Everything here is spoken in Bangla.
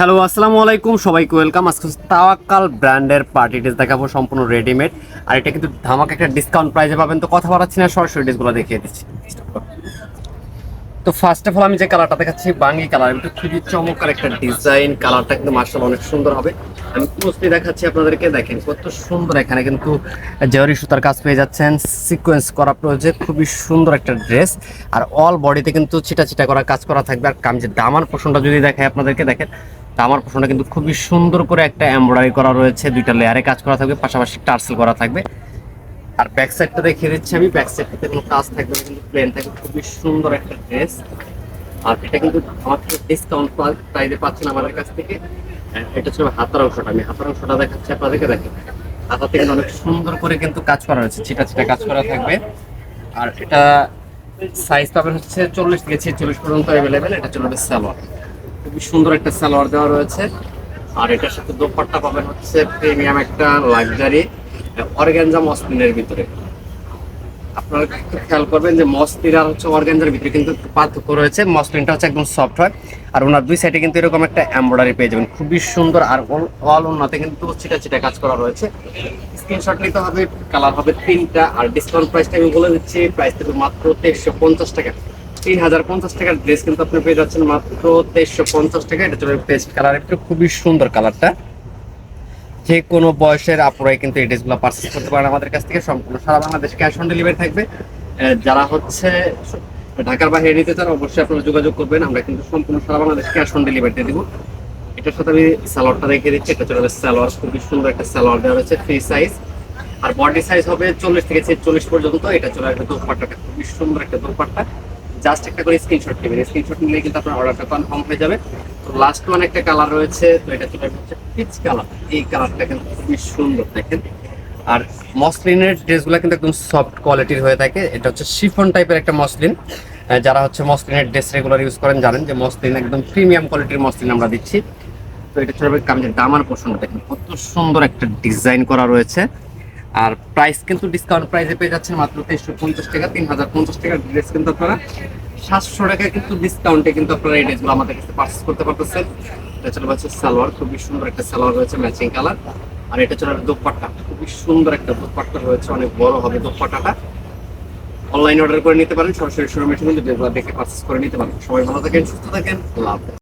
হ্যালো, আসসালামু আলাইকুম। সবাইকে ওয়েলকাম আজকে তাওয়াক্কাল ব্র্যান্ডের পার্টি ড্রেস দেখাবো সম্পূর্ণ রেডিমেড আর এটা কিন্তু ধামাক একটা ডিসকাউন্ট প্রাইসে পাবেন। তো কথা বাড়াচ্ছি না, সরাসরি ড্রেসগুলো দেখিয়ে দিচ্ছি। তো ফার্স্ট অফ অল আমি যে কালারটা দেখাচ্ছি, বাঙ্গি কালার এটা খুবই চমৎকার একটা ডিজাইন কালারটা কিন্তু মার্শাল অনেক সুন্দর হবে। আমি ক্লোজলি দেখাচ্ছি আপনাদেরকে। দেখেন কত সুন্দর এখানে কিন্তু জেওয়ারি সুতার কাজ পেয়ে যাচ্ছেন। সিকোয়েন্স করা রয়েছে খুবই সুন্দর একটা ড্রেস আর অল বডিতে কিন্তু ছিটা ছিটা করা কাজ করা থাকবে। আর কামজের দামার পোষণটা যদি দেখায় আপনাদেরকে, দেখেন দামার পোষণটা কিন্তু খুবই সুন্দর করে একটা এমব্রয়ডারি করা রয়েছে, দুইটা লেয়ারে কাজ করা থাকবে, পাশাপাশি টার্সেল করা থাকবে। আর ব্যাক সাইডটা দেখিয়ে দিচ্ছি আমি ব্যাক সাইডটাতে কোনো কাজ থাকবে না, কিন্তু প্লেন থাকবে, খুবই সুন্দর একটা ড্রেস আর এটা কিন্তু আমার থেকে ডিসকাউন্ট প্রাইসে পাচ্ছেন আমাদের কাছ থেকে। এটা ছিল হাতার অংশটা, আমি হাতার অংশটা দেখাচ্ছি আপনাদেরকে, দেখেন। হাতাতে কিন্তু অনেক সুন্দর করে কিন্তু কাজ করা রয়েছে, ছিটা ছিটা কাজ করা থাকবে। আর এটা সাইজ পাবেন হচ্ছে চল্লিশ থেকে ছেচল্লিশ পর্যন্ত অ্যাভেলেবেল এটা চলবে সালোয়ার খুবই সুন্দর একটা সালোয়ার দেওয়া রয়েছে। আর এটার সাথে দোপাট্টা পাবেন হচ্ছে প্রিমিয়াম একটা লাক্সারি অর্গ্যানজা মসলিনের ভিতরে। আপনারা একটু খেয়াল করবেন যে মসলিন আর হচ্ছে অর্গ্যানজার ভিতরে কিন্তু একটু পার্থক্য রয়েছে। মসলিনটা হচ্ছে একদম সফট হয়। আর ওনার দুই সাইডে কিন্তু এরকম একটা এমব্রয়ডারি পেয়ে যাবেন। খুবই সুন্দর আর অল ওনাতে কিন্তু ছিটা ছিটা কাজ করা রয়েছে। স্ক্রিনশট নিতে হবে কালার হবে তিনটা। আর ডিসকাউন্ট প্রাইসটা আমি বলে দিচ্ছি প্রাইস থেকে মাত্র তেইশশো পঞ্চাশ টাকা। তিন হাজার পঞ্চাশ টাকার ড্রেস কিন্তু আপনি পেয়ে যাচ্ছেন মাত্র তেইশশো পঞ্চাশ টাকা। এটা চলে পেস্ট কালারের ভিতরে খুবই সুন্দর কালারটা যে কোনো বয়সের আপুরাই কিন্তু এই ড্রেসগুলো পারচেস করতে পারেন আমাদের কাছ থেকে। সম্পূর্ণ সারা বাংলাদেশ ক্যাশ অন ডেলিভারি থাকবে। যারা হচ্ছে ঢাকার বাইরে নিতে চান, অবশ্যই আপনারা যোগাযোগ করবেন। আমরা কিন্তু সম্পূর্ণ সারা বাংলাদেশ ক্যাশ অন ডেলিভারি দিয়ে দিব। এটার সাথে আমি সালোয়ারটা রেখে দিচ্ছি। এটা চলে যাবে সালোয়ার। খুবই সুন্দর একটা সালোয়ার দেওয়া রয়েছে ফ্রি সাইজ আর বডি সাইজ হবে চল্লিশ থেকে ছেচল্লিশ পর্যন্ত। এটা চলে আসবে দোপাট্টাটা। খুবই সুন্দর একটা দোপাট্টা। জাস্ট একটা করে স্ক্রিনশট নেবেন। স্ক্রিনশট নিলে কিন্তু আপনার অর্ডারটা কনফার্ম হয়ে যাবে। তো লাস্ট ওয়ান একটা কালার রয়েছে, তো এটা চলে হচ্ছে পিচ কালার এই কালারটা কিন্তু খুবই সুন্দর, দেখেন। আর মসলিনের ড্রেসগুলো কিন্তু একদম সফট কোয়ালিটির হয়ে থাকে। এটা হচ্ছে শিফন টাইপের একটা মসলিন। যারা হচ্ছে মসলিনের ড্রেস রেগুলার ইউজ করেন জানেন যে মসলিন একদম প্রিমিয়াম কোয়ালিটির মসলিন আমরা দিচ্ছি। তো এটা চলবে কামিজের দামার পোষণ দেখেন কত সুন্দর একটা ডিজাইন করা রয়েছে। আর প্রাইস কিন্তু ডিসকাউন্ট প্রাইসে পেয়ে যাচ্ছেন মাত্র তেইশশো পঞ্চাশ টাকা তিন হাজার পঞ্চাশ টাকার ড্রেস কিন্তু আপনারা। সাতশো টাকা কিন্তু ডিসকাউন্টে কিন্তু আপনারা এই ড্রেসগুলো আমাদের কাছে পারচেস করতে পারতেছেন। এটা চলে হচ্ছে সালোয়ার, খুবই সুন্দর একটা সালোয়ার রয়েছে ম্যাচিং কালার আর এটা চলে দোপাট্টা, খুবই সুন্দর একটা দোপাট্টা রয়েছে, অনেক বড় হবে দোপাট্টাটা। অনলাইন অর্ডার করে নিতে পারেন, সরাসরি শোরুমে কিন্তু ড্রেসগুলো দেখে পারচেস করে নিতে পারেন। সবাই ভালো থাকেন, সুস্থ থাকেন লাভ